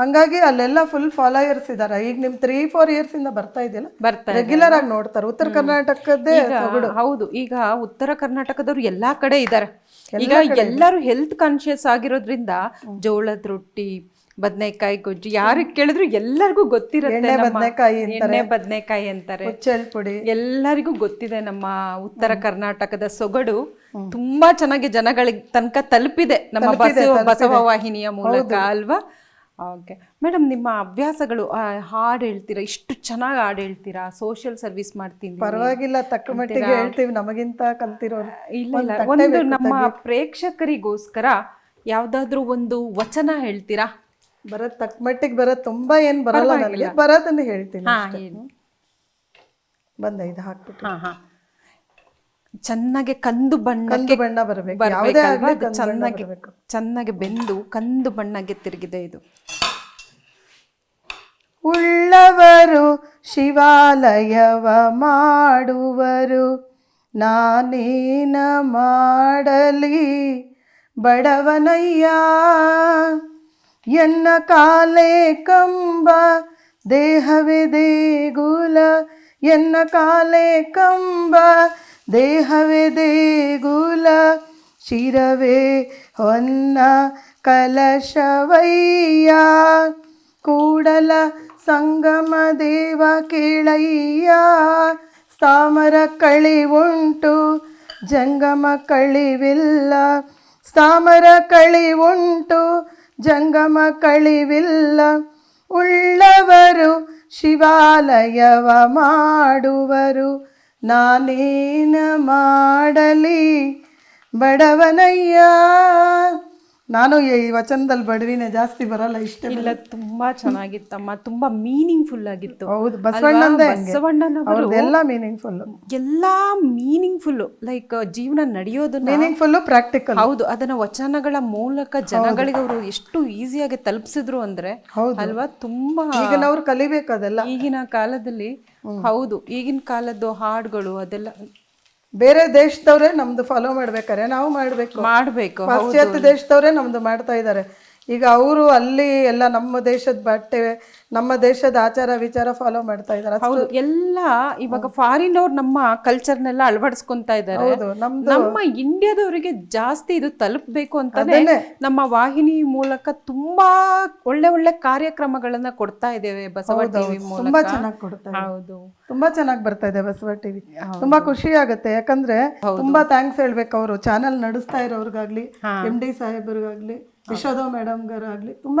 ಹಂಗಾಗಿ ಅಲ್ಲೆಲ್ಲ ಫುಲ್ ಫಾಲೋಯರ್ಸ್ ಇದಾರೆ ಈಗ ನಿಮ್ ತ್ರೀ ಫೋರ್ ಇಯರ್ಸ್ ಇಂದ ಬರ್ತಾ ಇದೆಯಲ್ಲ? ಬರ್ತಾ ರೆಗ್ಯುಲರ್ ಆಗಿ ನೋಡ್ತಾರೆ. ಉತ್ತರ ಕರ್ನಾಟಕದ್ದೇ ಹೌದು ಈಗ ಉತ್ತರ ಕರ್ನಾಟಕದವ್ರು ಎಲ್ಲಾ ಕಡೆ ಇದ್ದಾರೆ. ಈಗ ಎಲ್ಲರೂ ಹೆಲ್ತ್ ಕಾನ್ಶಿಯಸ್ ಆಗಿರೋದ್ರಿಂದ ಜೋಳದ ರೊಟ್ಟಿ ಬದನೆಕಾಯಿ ಗೊಜ್ಜು ಯಾರಿಗೆ ಕೇಳಿದ್ರು ಎಲ್ಲರಿಗೂ ಗೊತ್ತಿರುತ್ತೆ ಬದನೆಕಾಯಿ ಎಣ್ಣೆ ಬದನೆಕಾಯಿ ಅಂತಾರೆ. ಪುಡಿ. ಎಲ್ಲರಿಗೂ ಗೊತ್ತಿದೆ ನಮ್ಮ ಉತ್ತರ ಕರ್ನಾಟಕದ ಸೊಗಡು. ತುಂಬಾ ಚೆನ್ನಾಗಿ ಜನಗಳಿಗೆ ತನಕ ತಲುಪಿದೆ ನಮ್ಮ ಬಸವ ಬಸವ ವಾಹಿನಿಯ ಮೂಲಕ ಅಲ್ವಾ? ಓಕೆ. ಮೇಡಮ್ ನಿಮ್ಮ ಹವ್ಯಾಸಗಳು ಹಾಡು ಹಾಡ್ ಹೇಳ್ತೀರಾ? ಇಷ್ಟು ಚೆನ್ನಾಗಿ ಹಾಡ್ ಹೇಳ್ತೀರಾ? ಸೋಷಿಯಲ್ ಸರ್ವಿಸ್ ಮಾಡ್ತೀನಿ ಪರವಾಗಿಲ್ಲ ತಕ್ಕ ಮಟ್ಟಿಗೆ ಹೇಳ್ತೀವಿ. ನಮಗಿಂತ ಕಲ್ತಿರೋ ಇಲ್ಲ ಇಲ್ಲ. ಒಂದು ನಮ್ಮ ಪ್ರೇಕ್ಷಕರಿಗೋಸ್ಕರ ಯಾವ್ದಾದ್ರು ಒಂದು ವಚನ ಹೇಳ್ತೀರಾ? ಬರತ್ ತಕ್ಕ ಮಟ್ಟಿಗೆ ಬರೋದ್ ತುಂಬಾ ಏನ್ ಬರಲ್ಲ ನನಗೆ. ಬರೋದನ್ನ ಹೇಳ್ತೀನಿ ಹಾ ಅಷ್ಟೇ. ಹೇಳಿ. ಬಂದ ಇದು ಹಾಕ್ಬಿಟ್ಟು. ಹಾ ಹಾ. ಚೆನ್ನಾಗಿ ಕಂದು ಬಣ್ಣ ಕಂದು ಬಣ್ಣ ಬರಬೇಕು. ಯಾವುದೇ ಬರ್ಬೇಕಲ್ವಾ ಆಗ್ಲಿ ಅದು ಕಂದು ಬಣ್ಣ ಚೆನ್ನಾಗಿ ಬರ್ಬೇಕು. ಚೆನ್ನಾಗಿ ಬೆಂದು ಕಂದು ಬಣ್ಣಗೆ ತಿರುಗಿದೆ ಇದು. ಉಳ್ಳವರು ಶಿವಾಲಯವ ಮಾಡುವರು. ನಾನೇನ ಮಾಡಲಿ? ಬಡವನಯ್ಯ ಎನ್ನ ಕಾಲೇ ಕಂಬ, ದೇಹವೇ ದೇಗುಲ. ಎನ್ನ ಕಾಲೇ ಕಂಬ, ದೇಹವೇ ದೇಗುಲ. ಶಿರವೇ ಹೊನ್ನ ಕಲಶವಯ್ಯ, ಕೂಡಲ ಸಂಗಮ ದೇವ ಕೇಳಯ್ಯ. ಸ್ಥಾಮರ ಕಳಿ ಉಂಟು, ಜಂಗಮ ಕಳಿವಿಲ್ಲ. ಸಾಮರ ಕಳಿ ಉಂಟು ಜಂಗಮ ಕಳಿವಿಲ್ಲ. ಉಳ್ಳವರು ಶಿವಾಲಯವ ಮಾಡುವರು. ನಾನೇನ ಮಾಡಲಿ? ಬಡವನಯ್ಯ ನಾನು ಈ ವಚನದಲ್ಲಿ ಬಡವಿನ ಜಾಸ್ತಿ ಬರಲ್ಲ ಇಷ್ಟ ಇಲ್ಲ ತುಂಬಾ ಚೆನ್ನಾಗಿತ್ತಮ್ಮ ತುಂಬಾ ಮೀನಿಂಗ್ಫುಲ್ ಆಗಿತ್ತು. ಹೌದು ಬಸವಣ್ಣಂದೇ ಹಂಗೆ. ಬಸವಣ್ಣನವರು ಅವ್ರದ್ದೆಲ್ಲ ಮೀನಿಂಗ್ಫುಲ್ ಎಲ್ಲಾ ಮೀನಿಂಗ್ಫುಲ್ ಲೈಕ್ ಜೀವನ ನಡೆಯೋದನ್ನ ಮೀನಿಂಗ್ಫುಲ್ ಪ್ರಾಕ್ಟಿಕಲ್ ಹೌದು ಅದನ್ನ ವಚನಗಳ ಮೂಲಕ ಜನಗಳಿಗೆ ಅವರು ಎಷ್ಟು ಈಸಿಯಾಗಿ ತಲುಪಿಸಿದ್ರು ಅಂದ್ರೆ ಅಲ್ವಾ? ತುಂಬಾ ಈಗಿನವ್ರು ಕಲಿಬೇಕು ಅದೆಲ್ಲ. ಈಗಿನ ಕಾಲದಲ್ಲಿ ಹೌದು ಈಗಿನ ಕಾಲದ್ದು ಹಾಡುಗಳು ಅದೆಲ್ಲ ಬೇರೆ ದೇಶದವ್ರೆ ನಮ್ದು ಫಾಲೋ ಮಾಡ್ಬೇಕಾರೆ ನಾವು ಮಾಡ್ಬೇಕು. ಮಾಡ್ಬೇಕು ಪಾಶ್ಚಾತ್ಯ ದೇಶದವ್ರೆ ನಮ್ದು ಮಾಡ್ತಾ ಇದ್ದಾರೆ. ಈಗ ಅವರು ಅಲ್ಲಿ ಎಲ್ಲ ನಮ್ಮ ದೇಶದ ಬಟ್ಟೆ ನಮ್ಮ ದೇಶದ ಆಚಾರ ವಿಚಾರ ಫಾಲೋ ಮಾಡ್ತಾ ಇದ್ದಾರೆ ಹೌದು ಎಲ್ಲ ಇವಾಗ ಫಾರಿನ್ ಅವ್ರು ನಮ್ಮ ಕಲ್ಚರ್ನೆಲ್ಲ ಅಳವಡಿಸ್ಕೊಂತಾ ಇದ್ದಾರೆ ಹೌದು ನಮ್ದು ನಮ್ಮ ಇಂಡಿಯಾದವರಿಗೆ ಜಾಸ್ತಿ ಇದು ತಲುಪಬೇಕು ಅಂತಾನೆ ನಮ್ಮ ವಾಹಿನಿ ಮೂಲಕ ತುಂಬಾ ಒಳ್ಳೆ ಒಳ್ಳೆ ಕಾರ್ಯಕ್ರಮಗಳನ್ನ ಕೊಡ್ತಾ ಇದ್ದೇವೆ ಬಸವ ಟಿವಿ ತುಂಬಾ ಚೆನ್ನಾಗಿ ಕೊಡ್ತಾ ಹೌದು. ತುಂಬಾ ಚೆನ್ನಾಗಿ ಬರ್ತಾ ಇದೆ ಬಸವ ಟಿವಿ. ತುಂಬಾ ಖುಷಿ ಆಗುತ್ತೆ. ಯಾಕಂದ್ರೆ ತುಂಬಾ ಥ್ಯಾಂಕ್ಸ್ ಹೇಳ್ಬೇಕು ಅವರು. ಚಾನೆಲ್ ನಡೆಸ್ತಾ ಇರೋರ್ಗಾಗ್ಲಿ ಎಂ ಡಿ ಸಾಹೇಬರಿಗಾಗ್ಲಿ ಯಶೋಧ ಮೇಡಮ್ಗಾರಾಗಲಿ ತುಂಬ ತುಂಬ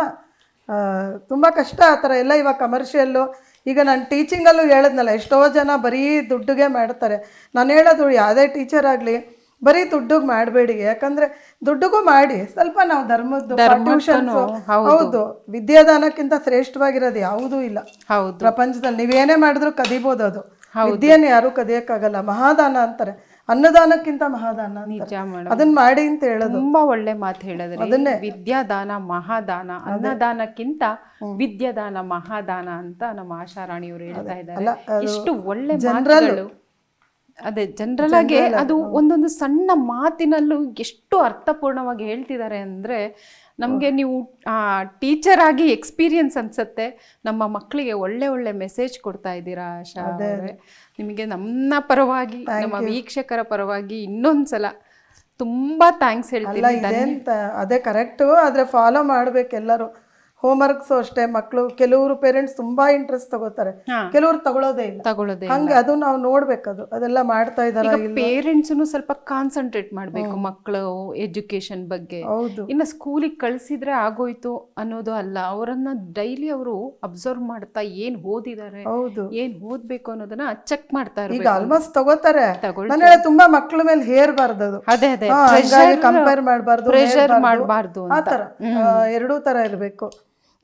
ತುಂಬಾ ಕಷ್ಟ ಆ ಥರ ಎಲ್ಲ ಇವಾಗ ಕಮರ್ಷಿಯಲ್ಲು ಈಗ ನಾನು ಟೀಚಿಂಗಲ್ಲೂ ಹೇಳಿದ್ನಲ್ಲ ಎಷ್ಟೋ ಜನ ಬರೀ ದುಡ್ಡುಗೆ ಮಾಡ್ತಾರೆ. ನಾನು ಹೇಳೋದು ಯಾವುದೇ ಟೀಚರ್ ಆಗಲಿ ಬರೀ ದುಡ್ಡಿಗೆ ಮಾಡಬೇಡಿ. ಯಾಕಂದ್ರೆ ದುಡ್ಡುಗೂ ಮಾಡಿ ಸ್ವಲ್ಪ ನಾವು ಧರ್ಮದ್ದು ಟ್ಯೂಷನ್ಸು ಹೌದು. ವಿದ್ಯಾದಾನಕ್ಕಿಂತ ಶ್ರೇಷ್ಠವಾಗಿರೋದು ಯಾವುದೂ ಇಲ್ಲ. ಹೌದು. ಪ್ರಪಂಚದಲ್ಲಿ ನೀವೇನೇ ಮಾಡಿದ್ರು ಕದಿಬೋದು ಅದು. ವಿದ್ಯೆಯನ್ನು ಯಾರು ಕದಿಯೋಕ್ಕಾಗಲ್ಲ. ಮಹಾದಾನ ಅಂತಾರೆ. ಅನ್ನದಾನಕ್ಕಿಂತ ಮಹಾದಾನ ನಿಜ ಮೇಡಮ್. ಅದನ್ನ ಮಾಡಿ ಅಂತ ಹೇಳೋದು. ತುಂಬಾ ಒಳ್ಳೆ ಮಾತು ಹೇಳಿದ್ರಿ. ವಿದ್ಯಾದಾನ ಮಹಾದಾನ ಅನ್ನದಾನಕ್ಕಿಂತ ವಿದ್ಯಾದಾನ ಮಹಾದಾನ ಅಂತ ನಮ್ಮ ಆಶಾರಾಣಿಯವರು ಹೇಳ್ತಾ ಇದ್ದಾರೆ. ಎಷ್ಟು ಒಳ್ಳೆ ಮಾತುಗಳು. ಅದೇ ಜನರಲ್ ಆಗಿ ಅದು ಒಂದೊಂದು ಸಣ್ಣ ಮಾತಿನಲ್ಲೂ ಎಷ್ಟು ಅರ್ಥಪೂರ್ಣವಾಗಿ ಹೇಳ್ತಿದ್ದಾರೆ ಅಂದ್ರೆ ನಮಗೆ ನೀವು ಟೀಚರ್ ಆಗಿ ಎಕ್ಸ್ಪೀರಿಯನ್ಸ್ ಅನ್ಸುತ್ತೆ. ನಮ್ಮ ಮಕ್ಕಳಿಗೆ ಒಳ್ಳೆ ಒಳ್ಳೆ ಮೆಸೇಜ್ ಕೊಡ್ತಾ ಇದ್ದೀರಾ ಆಶಾ ಅವರೇ. ನಿಮಗೆ ನಮ್ಮ ಪರವಾಗಿ ನಮ್ಮ ವೀಕ್ಷಕರ ಪರವಾಗಿ ಇನ್ನೊಂದ್ಸಲ ತುಂಬಾ ಥ್ಯಾಂಕ್ಸ್ ಹೇಳ್ತೀನಿ. ಅದೇ ಕರೆಕ್ಟು ಆದ್ರೆ ಫಾಲೋ ಮಾಡ್ಬೇಕು ಎಲ್ಲರೂ. ಹೋಮ್ವರ್ಕ್ಸು ಅಷ್ಟೇ ಮಕ್ಕಳು ಕೆಲವರು ಪೇರೆಂಟ್ಸ್ ತುಂಬಾ ಇಂಟ್ರೆಸ್ಟ್ ತಗೋತಾರೆ. ಕೆಲವರು ತಗೊಳ್ಳೋದೇ ಇಲ್ಲ. ತಗೊಳ್ಳೋದೇ ಹಂಗೆ ಅದು ನಾವು ನೋಡ್ಬೇಕದು. ಅದೆಲ್ಲ ಮಾಡ್ತಾ ಇದಾರೆ ಈಗ ಪೇರೆಂಟ್ಸ್ನು ಸ್ವಲ್ಪ ಕಾನ್ಸಂಟ್ರೇಟ್ ಮಾಡಬೇಕು ಮಕ್ಕಳು ಎಜುಕೇಶನ್ ಬಗ್ಗೆ. ಹೌದು. ಇನ್ನು ಸ್ಕೂಲಿಗೆ ಕಳಿಸಿದ್ರೆ ಆಗೋಯ್ತು ಅನ್ನೋದು ಅಲ್ಲ. ಅವರನ್ನ ಡೈಲಿ ಅವರು ಅಬ್ಸರ್ವ್ ಮಾಡ್ತಾ ಏನ್ ಓದಿದ್ದಾರೆ ಹೌದು. ಏನ್ ಓದ್ಬೇಕು ಅನ್ನೋದನ್ನ ಚೆಕ್ ಮಾಡ್ತಾ ಈಗ ಆಲ್ಮೋಸ್ಟ್ ತಗೋತಾರೆ. ನಾನು ತುಂಬಾ ಮಕ್ಕಳ ಮೇಲೆ ಹೇರ್ಬಾರ್ದು ಅದು ಅದೇ. ಅದೇ ಕಂಪೇರ್ ಮಾಡಬಾರ್ದು ಪ್ರೆಷರ್ ಮಾಡಬಾರ್ದು ಆ, ಎರಡೂ ತರ ಇರಬೇಕು.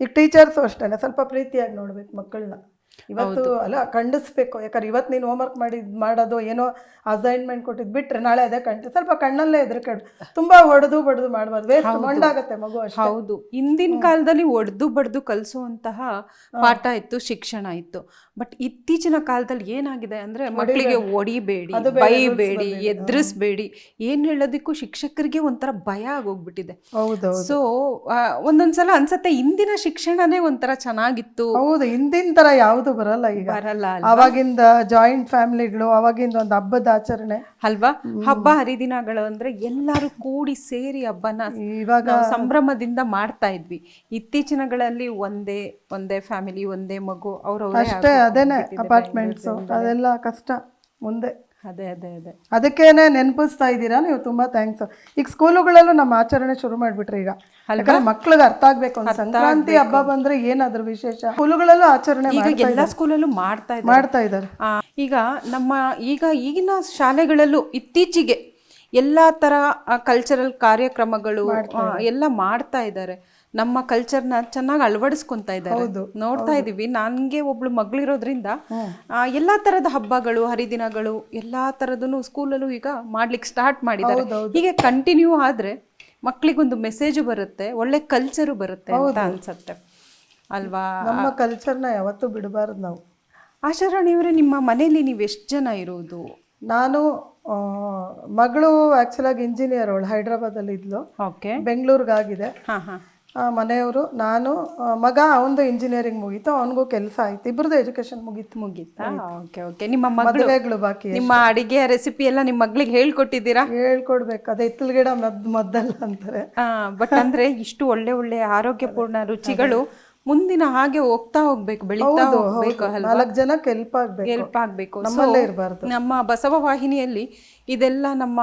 ಈಗ ಟೀಚರ್ಸು ಅಷ್ಟೇ ಸ್ವಲ್ಪ ಪ್ರೀತಿಯಾಗಿ ನೋಡ್ಬೇಕು ಮಕ್ಕಳನ್ನ. ಇವತ್ತು ಅಲ್ಲ ಖಂಡಿಸ್ಬೇಕು. ಯಾಕಂದ್ರೆ ಇವತ್ತು ನೀನು ಹೋಮ್ವರ್ಕ್ ಮಾಡಿ ಇದ್ ಮಾಡೋದು ಏನೋ ಅಸೈನ್ಮೆಂಟ್ ಕೊಟ್ಟಿದ್ ಬಿಟ್ರೆ ನಾಳೆ ಅದೇ ಕಂಡು ಸ್ವಲ್ಪ ಕಣ್ಣಲ್ಲೇ ಎದುರು ಕಣ್ ತುಂಬಾ ಹೊಡೆದು ಬಡ್ದು ಮಾಡಬಾರ್ದು. ವೇಸ್ಟ್ ಮಂಡಾಗತ್ತೆ ಮಗು ಹೌದು. ಹಿಂದಿನ ಕಾಲದಲ್ಲಿ ಒಡೆದು ಬಡ್ದು ಕಲಿಸುವಂತಹ ಪಾಠ ಇತ್ತು ಶಿಕ್ಷಣ ಇತ್ತು. ಬಟ್ ಇತ್ತೀಚಿನ ಕಾಲದಲ್ಲಿ ಏನಾಗಿದೆ ಅಂದ್ರೆ ಮಕ್ಕಳಿಗೆ ಒಡಿಬೇಡಿ ಬೈಬೇಡಿ ಎದುರಿಸ್ಬೇಡಿ. ಏನ್ ಹೇಳೋದಕ್ಕೂ ಶಿಕ್ಷಕರಿಗೆ ಒಂಥರ ಭಯ ಆಗೋಗ್ಬಿಟ್ಟಿದೆ. ಹೌದು ಸೊ ಒಂದೊಂದ್ಸಲ ಅನ್ಸತ್ತೆ ಹಿಂದಿನ ಶಿಕ್ಷಣನೇ ಒಂಥರ ಚೆನ್ನಾಗಿತ್ತು. ಹೌದು ಹಿಂದಿನ ತರ ಯಾವುದು ಬರಲ್ಲ ಈಗ. ಬರಲ್ಲ ಅವಾಗಿಂದ ಜಾಯಿಂಟ್ ಫ್ಯಾಮಿಲಿಗಳು ಅವಾಗಿಂದ ಒಂದು ಹಬ್ಬದ ಆಚರಣೆ. ಅಲ್ವಾ? ಹಬ್ಬ ಹರಿದಿನಗಳು ಅಂದ್ರೆ ಎಲ್ಲರೂ ಕೂಡಿ ಸೇರಿ ಹಬ್ಬನ ಇವಾಗ ಸಂಭ್ರಮದಿಂದ ಮಾಡ್ತಾ ಇದ್ವಿ. ಇತ್ತೀಚಿನಗಳಲ್ಲಿ ಒಂದೇ ಒಂದೇ ಫ್ಯಾಮಿಲಿ ಒಂದೇ ಮಗು ಅವ್ರವ್ರೇ ಅಷ್ಟೇ ಅದೇನೆ ಅಪಾರ್ಟ್ಮೆಂಟ್ಸ್ ಅದೆಲ್ಲ ಕಷ್ಟ. ಮುಂದೆ ಅದೇ ಅದೇ ಅದೇ. ಅದಕ್ಕೇನೆ ನೆನಪಿಸ್ತಾ ಇದ್ದೀರಾ? ನೀವು ತುಂಬಾ ಥ್ಯಾಂಕ್ಸ್ ಈಗ ಸ್ಕೂಲುಗಳಲ್ಲೂ ನಮ್ಮ ಆಚರಣೆ ಶುರು ಮಾಡ್ಬಿಟ್ರಿ ಈಗ. ಯಾಕಂದ್ರೆ ಮಕ್ಳಿಗೆ ಅರ್ಥ ಆಗ್ಬೇಕು. ಸಂಕ್ರಾಂತಿ ಹಬ್ಬ ಬಂದ್ರೆ ಏನಾದ್ರ ವಿಶೇಷ? ಸ್ಕೂಲುಗಳಲ್ಲೂ ಆಚರಣೆ ಈಗ ಎಲ್ಲಾ ಸ್ಕೂಲಲ್ಲೂ ಮಾಡ್ತಾ ಇದ್ದಾರೆ. ಮಾಡ್ತಾ ಇದ್ದಾರೆ. ಈಗ ನಮ್ಮ ಈಗ ಈಗಿನ ಶಾಲೆಗಳಲ್ಲೂ ಇತ್ತೀಚೆಗೆ ಎಲ್ಲ ತರ ಕಲ್ಚರಲ್ ಕಾರ್ಯಕ್ರಮಗಳು ಎಲ್ಲ ಮಾಡ್ತಾ ಇದ್ದಾರೆ. ನಮ್ಮ ಕಲ್ಚರ್ನ ಚೆನ್ನಾಗಿ ಅಳವಡಿಸ್ಕೊಂತ ಇದ್ದಾರೆ. ನೋಡ್ತಾ ಇದೀವಿ. ನನಗೆ ಒಬ್ಳು ಮಗಳಿರೋದ್ರಿಂದ ಎಲ್ಲ ಎಲ್ಲಾ ತರದ ಹಬ್ಬಗಳು ಹರಿದಿನಗಳು ಎಲ್ಲಾ ತರದನ್ನು ಸ್ಕೂಲಲ್ಲೂ ಈಗ ಮಾಡ್ಲಿಕ್ಕೆ ಸ್ಟಾರ್ಟ್ ಮಾಡಿದ್ದಾರೆ. ಹೀಗೆ ಕಂಟಿನ್ಯೂ ಆದ್ರೆ ಮಕ್ಳಿಗೊಂದು ಮೆಸೇಜ್ ಬರುತ್ತೆ ಒಳ್ಳೆ ಕಲ್ಚರು ಬರುತ್ತೆ ಅಂತ ಅನ್ಸತ್ತೆ. ಅಲ್ವಾ? ನಮ್ಮ ಕಲ್ಚರ್ನ ಯಾವತ್ತೂ ಬಿಡಬಾರ್ದು ನಾವು. ಆಶಾರಾಣಿ ಅವರೇ ನಿಮ್ಮ ಮನೆಯಲ್ಲಿ ನೀವು ಎಷ್ಟು ಜನ ಇರೋದು? ನಾನು ಮಗಳು ಆಕ್ಚುಲಾಗಿ ಇಂಜಿನಿಯರ್ ಅವಳು ಹೈದ್ರಾಬಾದಲ್ಲಿ ಇದ್ಲು. ಓಕೆ ಬೆಂಗಳೂರಿಗಾಗಿದೆ ಹಾ ಹಾ. ಮನೆಯವರು ನಾನು ಮಗ ಅವನದು ಇಂಜಿನಿಯರಿಂಗ್ ಮುಗೀತು ಅವನಿಗೂ ಕೆಲಸ ಆಯ್ತು ಇಬ್ಬರದು ಎಜುಕೇಶನ್ ಮುಗೀತು ಮುಗೀತಾ ಓಕೆ ಓಕೆ ನಿಮ್ಮ ಮದುವೆಗಳು ಬಾಕಿ ನಿಮ್ಮ ಅಡಿಗೆ ರೆಸಿಪಿ ಎಲ್ಲ ನಿಮ್ಮ ಮಗಳಿಗೆ ಹೇಳ್ಕೊಟ್ಟಿದ್ದೀರಾ? ಹೇಳ್ಕೊಡ್ಬೇಕು ಅದೇ ಹಿತ್ತಲ ಗಿಡ ಮದ್ ಮದ್ದಲ್ಲ ಅಂತಾರೆ. ಬಟ್ ಅಂದ್ರೆ ಇಷ್ಟು ಒಳ್ಳೆ ಒಳ್ಳೆ ಆರೋಗ್ಯಪೂರ್ಣ ರುಚಿಗಳು ಮುಂದಿನ ಹಾಗೆ ಹೋಗ್ತಾ ಹೋಗ್ಬೇಕು ಬೆಳಿತಾ ಹೋಗ್ಬೇಕು ನಾಲ್ಕು ಜನಕ್ಕೆ ಹೆಲ್ಪ್ ಆಗ್ಬೇಕು. ಹೆಲ್ಪ್ ಆಗಬೇಕು ನಮ್ಮಲ್ಲೇ ಇರಬಾರ್ದು. ನಮ್ಮ ಬಸವ ವಾಹಿನಿಯಲ್ಲಿ ಇದೆಲ್ಲ ನಮ್ಮ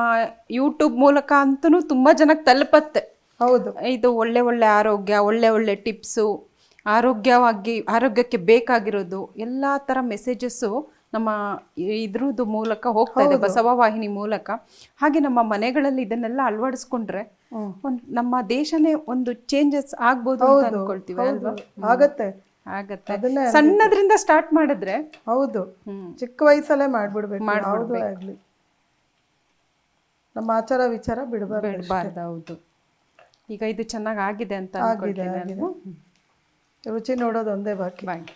ಯೂಟ್ಯೂಬ್ ಮೂಲಕ ಅಂತೂ ತುಂಬಾ ಜನಕ್ಕೆ ತಲುಪತ್ತೆ. ಹೌದು. ಇದು ಒಳ್ಳೆ ಒಳ್ಳೆ ಆರೋಗ್ಯ ಒಳ್ಳೆ ಒಳ್ಳೆ ಟಿಪ್ಸು ಆರೋಗ್ಯವಾಗಿ ಆರೋಗ್ಯಕ್ಕೆ ಬೇಕಾಗಿರೋದು ಎಲ್ಲ ಥರ ಮೆಸೇಜಸ್ಸು ನಮ್ಮ ಇದ್ರದ್ದು ಮೂಲಕ ಹೋಗ್ತಾ ಇದೆ ಬಸವ ವಾಹಿನಿ ಮೂಲಕ. ಹಾಗೆ ನಮ್ಮ ಮನೆಗಳಲ್ಲಿ ಇದನ್ನೆಲ್ಲ ಅಳವಡಿಸ್ಕೊಂಡ್ರೆ. ಒಂದ್ ನಮ್ಮ ದೇಶನೇ ಒಂದು ಚೇಂಜಸ್ ಆಗ್ಬೋದು ಅಂತ ಅನ್ಕೊಳ್ತೀವಿ ಅಲ್ವಾ? ಆಗತ್ತೆ. ಆಗತ್ತೆ. ಸಣ್ಣದ್ರಿಂದ ಸ್ಟಾರ್ಟ್ ಮಾಡಿದ್ರೆ ಹೌದು. ಚಿಕ್ಕ ವಯಸ್ಸಲ್ಲೇ ಮಾಡ್ಬಿಡ್ಬೇಕು. ಮಾಡ್ಬಿಡ್ಬೇಕು. ನಮ್ಮ ಆಚಾರ ವಿಚಾರ ಬಿಡಬಾರ್ದು ಹೌದು. ಈಗ ಇದು ಚೆನ್ನಾಗಿ ಆಗಿದೆ ಅಂತ? ರುಚಿ ನೋಡೋದು ಒಂದೇ ಬಾಕಿ. ಬಾಕಿ.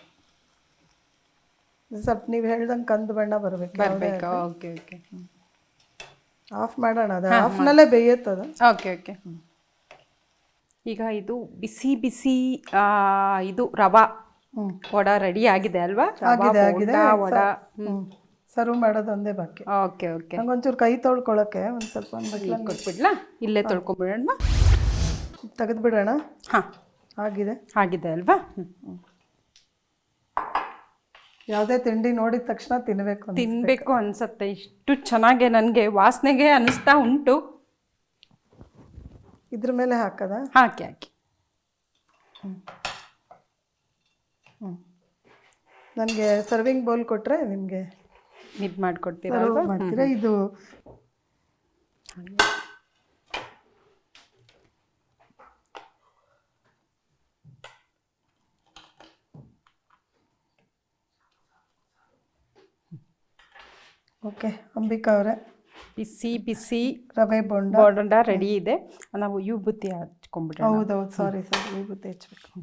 ಸ್ವಲ್ಪ ನೀವು ಹೇಳ್ದಂಗೆ ಕಂದು ಬಣ್ಣ ಬರಬೇಕು ಬರಬೇಕಾ. Okay okay. ಆಫ್ ಮಾಡೋಣ ಅದು ಆಫ್ನಲ್ಲೇ ಬೇಯತ್ತದ? Okay okay. ಈಗ ಇದು ಬಿಸಿ ಬಿಸಿ ಆ, ಇದು ರವಾ ವಡ ರೆಡಿ ಆಗಿದೆ ಅಲ್ವಾ? ಆಗಿದೆ ಆಗಿದೆ. ವಡ. ಸರ್ವ್ ಮಾಡೋದು ಒಂದೇ ಬಾಕಿ. Okay okay. ನಂಗೊಂಚೂರು ಕೈ ತೊಳ್ಕೊಳಕ್ಕೆ ಒಂದು ಸ್ವಲ್ಪ ಒಂದು ಕೊಟ್ಬಿಡ್ಲಾ? ಇಲ್ಲೇ ತೊಳ್ಕೊಂಬಿಡೋಣ. ತೆಗೆದು ಬಿಡೋಣ ಹಾಂ. ಆಗಿದೆ. ಆಗಿದೆ ಅಲ್ವಾ. ಯಾವುದೇ ತಿಂಡಿ ನೋಡಿದ ತಕ್ಷಣ ತಿನ್ನಬೇಕು ತಿನ್ನಬೇಕು ಅನ್ಸತ್ತೆ. ಇಷ್ಟು ಚೆನ್ನಾಗೆ ನನಗೆ ವಾಸನೆಗೆ ಅನಿಸ್ತಾ ಉಂಟು. ಇದ್ರ ಮೇಲೆ ಹಾಕದ? ಹಾಕಿ ಹಾಕಿ. ನನಗೆ ಸರ್ವಿಂಗ್ ಬೌಲ್ ಕೊಟ್ರೆ ನಿಮಗೆ ಇದು ಮಾಡ್ಕೊಡ್ತೀರಾ ಮಾಡ್ತೀರಾ? ಇದು ಓಕೆ ಅಂಬಿಕಾ ಅವರೇ. ಬಿಸಿ ಬಿಸಿ ರವೆ ಬೋಂಡ. ಬೋಂಡ ರೆಡಿ ಇದೆ. ನಾವು ವಿಭೂತಿ ಬುತ್ತಿ ಹಚ್ಕೊಂಡ್ಬಿಡೋಣ. ಹೌದೌದು ಸಾರಿ ಸಾರಿ ವಿಭೂತಿ ಹಚ್ಬೇಕು.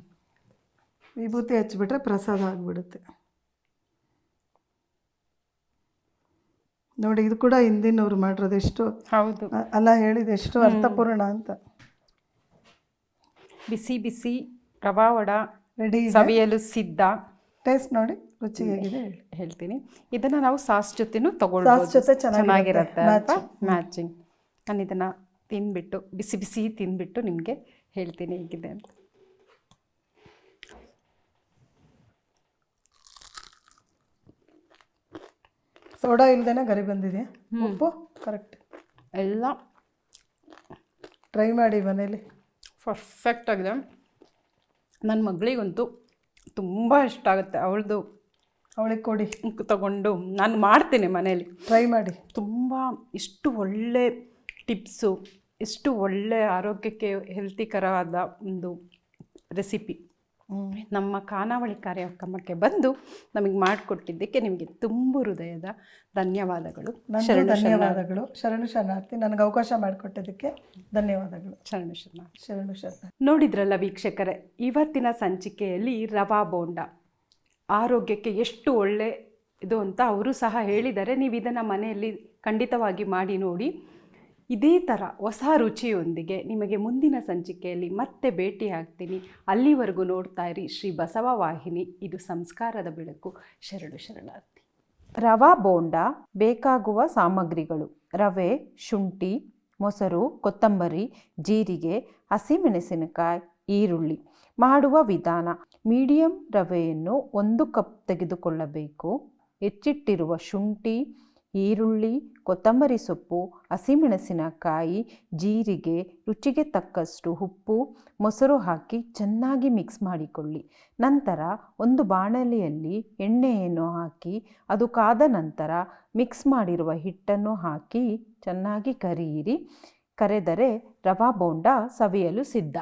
ವಿಭೂತಿ ಹಚ್ಬಿಟ್ರೆ ಪ್ರಸಾದ ಆಗಿಬಿಡುತ್ತೆ. ನೋಡಿ ಇದು ಕೂಡ ಹಿಂದಿನವ್ರು ಮಾಡಿರೋದು ಎಷ್ಟು ಹೌದು. ಅಲ್ಲ ಹೇಳಿದ ಎಷ್ಟು ಅರ್ಥಪೂರ್ಣ ಅಂತ. ಬಿಸಿ ಬಿಸಿ ರವಾ ವಡ ರೆಡಿ ಸವಿಯಲು ಸಿದ್ಧ. ಟೇಸ್ಟ್ ನೋಡಿ ರುಚಿ ಹೇಗಿದೆ ಹೇಳಿ ಹೇಳ್ತೀನಿ. ಇದನ್ನ ನಾವು ಸಾಸ್ ಜೊತೆನೂ ಸಾಸ್ ಜೊತೆ ಚೆನ್ನಾಗಿರುತ್ತೆ. ಚೆನ್ನಾಗಿರುತ್ತೆ ಅಲ್ವಾ ಮ್ಯಾಚಿಂಗ್ ನಾನು ಇದನ್ನ ತಿಂದ್ಬಿಟ್ಟು ಬಿಸಿ ಬಿಸಿ ತಿಂದ್ಬಿಟ್ಟು ನಿಮಗೆ ಹೇಳ್ತೀನಿ ಹೇಗಿದೆ ಅಂತ. ಸೋಡಾ ಇಲ್ದೇನೆ ಗರಿ ಬಂದಿದೆ. ಉಪ್ಪು? ಕರೆಕ್ಟ್ ಎಲ್ಲ. ಟ್ರೈ ಮಾಡಿ ಮನೇಲಿ. ಪರ್ಫೆಕ್ಟ್ ಆಗಿದೆ. ನನ್ನ ಮಗಳಿಗಂತೂ ತುಂಬ ಇಷ್ಟ ಆಗುತ್ತೆ. ಅವಳದು ಅವಳಿಗೆ ಕೊಡಿ. ತಗೊಂಡು ನಾನು ಮಾಡ್ತೀನಿ ಮನೇಲಿ ಟ್ರೈ ಮಾಡಿ. ತುಂಬ ಇಷ್ಟು ಒಳ್ಳೆ ಟಿಪ್ಸು ಇಷ್ಟು ಒಳ್ಳೆ ಆರೋಗ್ಯಕ್ಕೆ ಹೆಲ್ತಿಕರವಾದ ಒಂದು ರೆಸಿಪಿ. ನಮ್ಮ ಖಾನಾವಳಿ ಕಾರ್ಯಕ್ರಮಕ್ಕೆ ಬಂದು ನಮಗೆ ಮಾಡಿಕೊಟ್ಟಿದ್ದಕ್ಕೆ ನಿಮಗೆ ತುಂಬ ಹೃದಯದ ಧನ್ಯವಾದಗಳು. ಶರಣ ಧನ್ಯವಾದಗಳು. ಶರಣು ಶರಣಾರ್ಥಿ ನನಗೆ ಅವಕಾಶ ಮಾಡಿಕೊಟ್ಟಿದ್ದಕ್ಕೆ ಧನ್ಯವಾದಗಳು. ಶರಣು ಶರಣ. ಶರಣು ಶರಣ. ನೋಡಿದ್ರಲ್ಲ ವೀಕ್ಷಕರೇ ಇವತ್ತಿನ ಸಂಚಿಕೆಯಲ್ಲಿ ರವಾ ಬೋಂಡ. ಆರೋಗ್ಯಕ್ಕೆ ಎಷ್ಟು ಒಳ್ಳೆ ಇದು ಅಂತ ಅವರು ಸಹ ಹೇಳಿದ್ದಾರೆ. ನೀವು ಇದನ್ನು ಮನೆಯಲ್ಲಿ ಖಂಡಿತವಾಗಿ ಮಾಡಿ ನೋಡಿ. ಇದೇ ಥರ ಹೊಸ ರುಚಿಯೊಂದಿಗೆ ನಿಮಗೆ ಮುಂದಿನ ಸಂಚಿಕೆಯಲ್ಲಿ ಮತ್ತೆ ಭೇಟಿ ಆಗ್ತೀನಿ. ಅಲ್ಲಿವರೆಗೂ ನೋಡ್ತಾ ಇರಿ ಶ್ರೀ ಬಸವ ವಾಹಿನಿ. ಇದು ಸಂಸ್ಕಾರದ ಬೆಳಕು. ಶರಣು ಶರಣಾರ್ಥಿ. ರವಾ ಬೋಂಡ, ಬೇಕಾಗುವ ಸಾಮಗ್ರಿಗಳು. ರವೆ, ಶುಂಠಿ, ಮೊಸರು, ಕೊತ್ತಂಬರಿ, ಜೀರಿಗೆ, ಹಸಿಮೆಣಸಿನಕಾಯಿ, ಈರುಳ್ಳಿ. ಮಾಡುವ ವಿಧಾನ, ಮೀಡಿಯಂ ರವೆಯನ್ನು ಒಂದು ಕಪ್ ತೆಗೆದುಕೊಳ್ಳಬೇಕು. ಹೆಚ್ಚಿಟ್ಟಿರುವ ಶುಂಠಿ ಈರುಳ್ಳಿ, ಕೊತ್ತಂಬರಿ ಸೊಪ್ಪು, ಹಸಿಮೆಣಸಿನಕಾಯಿ, ಜೀರಿಗೆ, ರುಚಿಗೆ ತಕ್ಕಷ್ಟು ಉಪ್ಪು, ಮೊಸರು ಹಾಕಿ ಚೆನ್ನಾಗಿ ಮಿಕ್ಸ್ ಮಾಡಿಕೊಳ್ಳಿ. ನಂತರ ಒಂದು ಬಾಣಲೆಯಲ್ಲಿ ಎಣ್ಣೆಯನ್ನು ಹಾಕಿ, ಅದು ಕಾದ ನಂತರ ಮಿಕ್ಸ್ ಮಾಡಿರುವ ಹಿಟ್ಟನ್ನು ಹಾಕಿ ಚೆನ್ನಾಗಿ ಕರಿಯಿರಿ. ಕರೆದರೆ ರವಾ ಬೋಂಡ ಸವಿಯಲು ಸಿದ್ಧ.